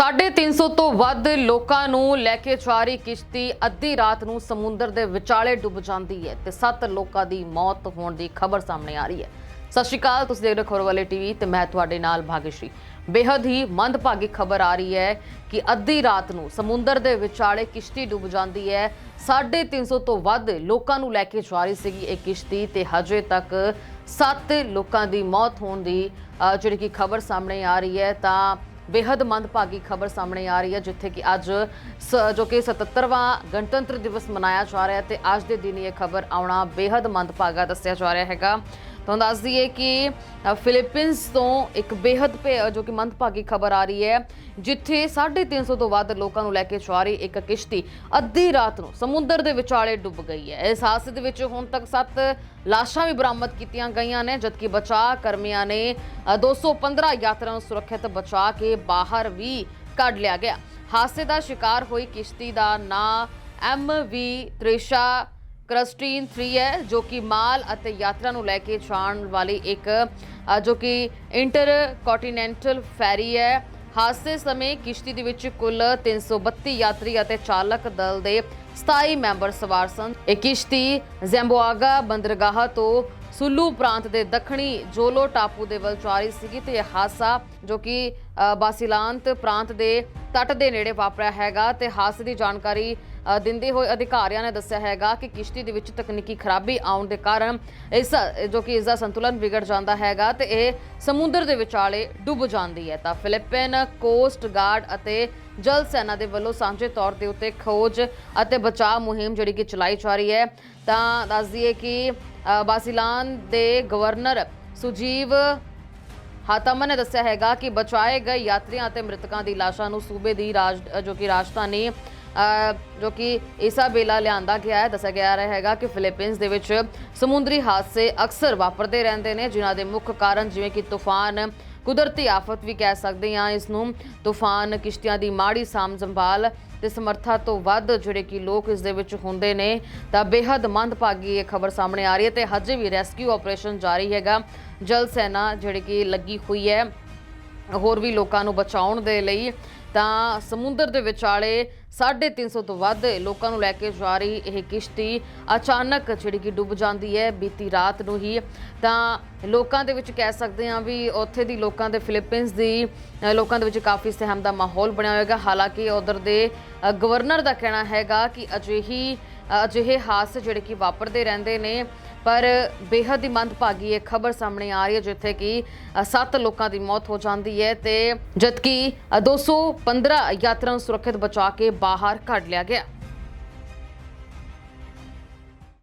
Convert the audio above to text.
350 ਤੋਂ ਵੱਧ ਲੋਕਾਂ ਨੂੰ ਲੈ ਕੇ ਜਾ ਰਹੀ ਕਿਸ਼ਤੀ ਅੱਧੀ ਰਾਤ ਨੂੰ ਸਮੁੰਦਰ ਦੇ ਵਿਚਾਲੇ ਡੁੱਬ ਜਾਂਦੀ ਹੈ ਤੇ 7 ਲੋਕਾਂ ਦੀ ਮੌਤ ਹੋਣ ਦੀ ਖਬਰ ਸਾਹਮਣੇ ਆ ਰਹੀ ਹੈ। ਸਤਿ ਸ਼੍ਰੀ ਅਕਾਲ, ਤੁਸੀਂ ਦੇਖ ਰਹੇ ਹੋ ਖਬਰ ਵਾਲੇ ਟੀਵੀ ਤੇ ਮੈਂ ਤੁਹਾਡੇ ਨਾਲ ਭਾਗਿਸ਼ਰੀ ਬੇहद ਹੀ ਮੰਦਭਾਗੀ ਖਬਰ ਆ ਰਹੀ ਹੈ ਕਿ ਅੱਧੀ ਰਾਤ ਨੂੰ ਸਮੁੰਦਰ ਦੇ ਵਿਚਾਲੇ ਕਿਸ਼ਤੀ ਡੁੱਬ ਜਾਂਦੀ ਹੈ। 350 ਤੋਂ ਵੱਧ ਲੋਕਾਂ ਨੂੰ ਲੈ ਕੇ ਜਾ ਰਹੀ ਸੀਗੀ ਇਹ ਕਿਸ਼ਤੀ ਤੇ ਹਜੇ ਤੱਕ 7 ਲੋਕਾਂ ਦੀ ਮੌਤ ਹੋਣ ਦੀ ਜਿਹੜੀ ਕਿ ਖਬਰ ਸਾਹਮਣੇ ਆ ਰਹੀ ਹੈ ਤਾਂ ਬੇहद ਮੰਦਭਾਗੀ ਖਬਰ ਸਾਹਮਣੇ ਆ ਰਹੀ ਹੈ, ਜਿੱਥੇ ਕਿ ਅੱਜ ਜੋ ਕਿ 77ਵਾਂ ਗਣਤੰਤਰ ਦਿਵਸ ਮਨਾਇਆ ਜਾ ਰਿਹਾ ਹੈ ਤੇ ਅੱਜ ਦੇ ਦਿਨ ਇਹ ਖਬਰ ਆਉਣਾ ਬੇहद ਮੰਦਭਾਗਾ ਦੱਸਿਆ ਜਾ ਰਿਹਾ ਹੈਗਾ। ਤੁਹਾਨੂੰ ਦੱਸ ਦਈਏ ਕਿ ਅ, ਫਿਲੀਪੀਨਸ ਤੋਂ ਇੱਕ ਬੇहद ਭੇ- ਜੋ ਕਿ ਮੰਦਭਾਗੀ ਖਬਰ ਆ ਰਹੀ ਹੈ ਜਿੱਥੇ 350 ਤੋਂ ਵੱਧ ਲੋਕਾਂ ਨੂੰ ਲੈ ਕੇ ਜਾ ਰਹੀ ਇੱਕ ਕਿਸ਼ਤੀ ਅੱਧੀ ਰਾਤ ਨੂੰ ਸਮੁੰਦਰ ਦੇ ਵਿਚਾਲੇ ਡੁੱਬ ਗਈ ਹੈ। ਇਸ ਹਾਦਸੇ ਦੇ ਵਿੱਚ ਹੁਣ ਤੱਕ 7 ਲਾਸ਼ਾਂ ਵੀ ਬਰਾਮਦ ਕੀਤੀਆਂ ਗਈਆਂ ਨੇ ਜਦਕਿ ਬਚਾਅ ਕਰਮੀਆਂ ਨੇ ਅ, 215 ਯਾਤਰੀਆਂ ਨੂੰ ਸੁਰੱਖਿਅਤ ਬਚਾ ਕੇ ਬਾਹਰ ਵੀ ਕੱਢ ਲਿਆ ਗਿਆ। ਹਾਦਸੇ ਦਾ ਸ਼ਿਕਾਰ ਹੋਈ ਕਿਸ਼ਤੀ ਦਾ ਨਾਂ ਐਮਵੀ ਤ੍ਰਿਸ਼ਾ ਕਰਸਟੀਨ 3 ਹੈ ਜੋ ਕਿ ਮਾਲ ਅਤੇ ਯਾਤਰਾ ਨੂੰ ਲੈ ਕੇ ਜਾਣ ਵਾਲੀ ਇੱਕ ਜੋ ਕਿ ਇੰਟਰ ਕੰਟੀਨੈਂਟਲ ਫੈਰੀ ਹੈ। ਹਾਦਸੇ ਸਮੇਂ ਕਿਸ਼ਤੀ ਦੇ ਵਿੱਚ ਕੁੱਲ 332 ਯਾਤਰੀ ਅਤੇ ਚਾਲਕ ਦਲ ਦੇ 27 ਮੈਂਬਰ ਸਵਾਰ ਸਨ। ਇਹ ਕਿਸ਼ਤੀ ਜ਼ੈਂਬੋਆਗਾ ਬੰਦਰਗਾਹ ਤੋਂ ਸੁਲੂ ਪ੍ਰਾਂਤ ਦੇ ਦੱਖਣੀ ਜੋਲੋ ਟਾਪੂ ਦੇ ਵੱਲ ਜਾ ਰਹੀ ਸੀਗੀ ਤੇ ਇਹ ਹਾਦਸਾ ਜੋ ਕਿ ਅ, ਬਾਸੀਲਾਂਤ ਪ੍ਰਾਂਤ ਦੇ ਤੱਟ ਦੇ ਨੇੜੇ ਵਾਪਰਿਆ ਹੈਗਾ ਤੇ ਹਾਦਸੇ ਦੀ ਜਾਣਕਾਰੀ ਦਿੰਦੇ ਹੋਏ ਅਧਿਕਾਰੀਆਂ ਨੇ ਦੱਸਿਆ ਹੈਗਾ ਕਿ ਕਿਸ਼ਤੀ ਦੇ ਵਿੱਚ ਤਕਨੀਕੀ ਖਰਾਬੀ ਆਉਣ ਦੇ ਕਾਰਨ ਇਸ ਜੋ ਕਿ ਇਸ ਦਾ ਸੰਤੁਲਨ ਵਿਗੜ ਜਾਂਦਾ ਹੈਗਾ ਤੇ ਇਹ ਸਮੁੰਦਰ ਦੇ ਵਿਚਾਲੇ ਡੁੱਬ ਜਾਂਦੀ ਹੈ। ਤਾਂ ਫਿਲੀਪੀਨ ਕੋਸਟ ਗਾਰਡ ਅਤੇ ਜਲ ਸੈਨਾ ਦੇ ਵੱਲੋਂ ਸਾਂਝੇ ਤੌਰ ਦੇ ਉੱਤੇ ਖੋਜ ਅਤੇ ਬਚਾਅ ਮੁਹਿੰਮ ਜਿਹੜੀ ਕਿ ਚਲਾਈ ਜਾ ਰਹੀ ਹੈ। ਤਾਂ ਦੱਸ ਦਈਏ ਕਿ ਅ, ਬਾਸੀਲਾਨ ਦੇ ਗਵਰਨਰ ਸੁਜੀਵ ਹਾਤਮ ਨੇ ਦੱਸਿਆ ਹੈਗਾ ਕਿ ਬਚਾਏ ਗਏ ਯਾਤਰੀਆਂ ਅਤੇ ਮ੍ਰਿਤਕਾਂ ਦੀ ਲਾਸ਼ਾਂ ਨੂੰ ਸੂਬੇ ਦੀ ਰਾਜ, ਜੋ ਕਿ ਰਾਜਧਾਨੀ ਜੋ ਕਿ ਇਸਾਬੇਲਾ ਲਿਆਂਦਾ ਗਿਆ ਹੈ। ਦੱਸਿਆ ਗਿਆ ਰਿਹਾ ਹੈਗਾ ਕਿ ਫਿਲੀਪੀਨਸ ਦੇ ਵਿੱਚ ਸਮੁੰਦਰੀ ਹਾਦਸੇ ਅਕਸਰ ਵਾਪਰਦੇ ਰਹਿੰਦੇ ਨੇ, ਜਿਨ੍ਹਾਂ ਦੇ ਮੁੱਖ ਕਾਰਨ ਜਿਵੇਂ ਕਿ ਤੂਫਾਨ ਕੁਦਰਤੀ ਆਫਤ ਵੀ ਕਹਿ ਸਕਦੇ ਹਾਂ ਇਸ ਨੂੰ। ਤੂਫਾਨ, ਕਿਸ਼ਤੀਆਂ ਦੀ ਮਾੜੀ ਸਾਂਭ ਸੰਭਾਲ ਤੇ ਸਮਰੱਥਾ ਤੋਂ ਵੱਧ ਜਿਹੜੇ ਕਿ ਲੋਕ ਇਸ ਦੇ ਵਿੱਚ ਹੁੰਦੇ ਨੇ, ਤਾਂ ਬੇहद ਮੰਦਭਾਗੀ ਇਹ ਖਬਰ ਸਾਹਮਣੇ ਆ ਰਹੀ ਹੈ ਤੇ ਹਜੇ ਵੀ ਰੈਸਕਿਊ ਆਪਰੇਸ਼ਨ ਜਾਰੀ ਹੈਗਾ। ਜਲ ਸੈਨਾ ਜਿਹੜੀ ਕਿ ਲੱਗੀ ਹੋਈ ਹੈ, ਹੋਰ ਵੀ ਲੋਕਾਂ ਨੂੰ ਬਚਾਉਣ ਦੇ ਲਈ ਤਾਂ ਸਮੁੰਦਰ ਦੇ ਵਿਚਾਲੇ 350 ਤੋਂ ਵੱਧ ਲੋਕਾਂ ਨੂੰ ਲੈ ਕੇ ਜਾ ਰਹੀ ਇਹ ਕਿਸ਼ਤੀ ਅਚਾਨਕ ਜਿਹੜੀ ਕਿ ਡੁੱਬ ਜਾਂਦੀ ਹੈ, ਬੀਤੀ ਰਾਤ ਨੂੰ ਹੀ। ਤਾਂ ਲੋਕਾਂ ਦੇ ਵਿੱਚ ਕਹਿ ਸਕਦੇ ਹਾਂ ਵੀ ਉੱਥੇ ਦੀ ਲੋਕਾਂ ਦੇ ਫਿਲੀਪੀਨਸ ਦੀ ਲੋਕਾਂ ਦੇ ਵਿੱਚ ਕਾਫੀ ਸਹਿਮ ਦਾ ਮਾਹੌਲ ਬਣਿਆ ਹੋਏਗਾ। ਹਾਲਾਂਕਿ ਉਧਰ ਦੇ ਗਵਰਨਰ ਦਾ ਕਹਿਣਾ ਹੈਗਾ ਕਿ ਅਜਿਹੀ ਅਜਿਹੇ ਹਾਦਸੇ ਜਿਹੜੇ ਕਿ ਵਾਪਰਦੇ ਰਹਿੰਦੇ ਨੇ ਪਰ ਬੇहद ਹੀ ਮੰਦਭਾਗੀ ਇਹ ਖਬਰ ਸਾਹਮਣੇ ਆ ਰਹੀ ਹੈ ਜਿੱਥੇ ਕਿ 7 ਲੋਕਾਂ ਦੀ ਮੌਤ ਹੋ ਜਾਂਦੀ ਹੈ ਤੇ ਜਦਕਿ ਅ, 215 ਯਾਤਰੀਆਂ ਨੂੰ ਸੁਰੱਖਿਅਤ ਬਚਾ ਕੇ ਬਾਹਰ ਕੱਢ ਲਿਆ ਗਿਆ।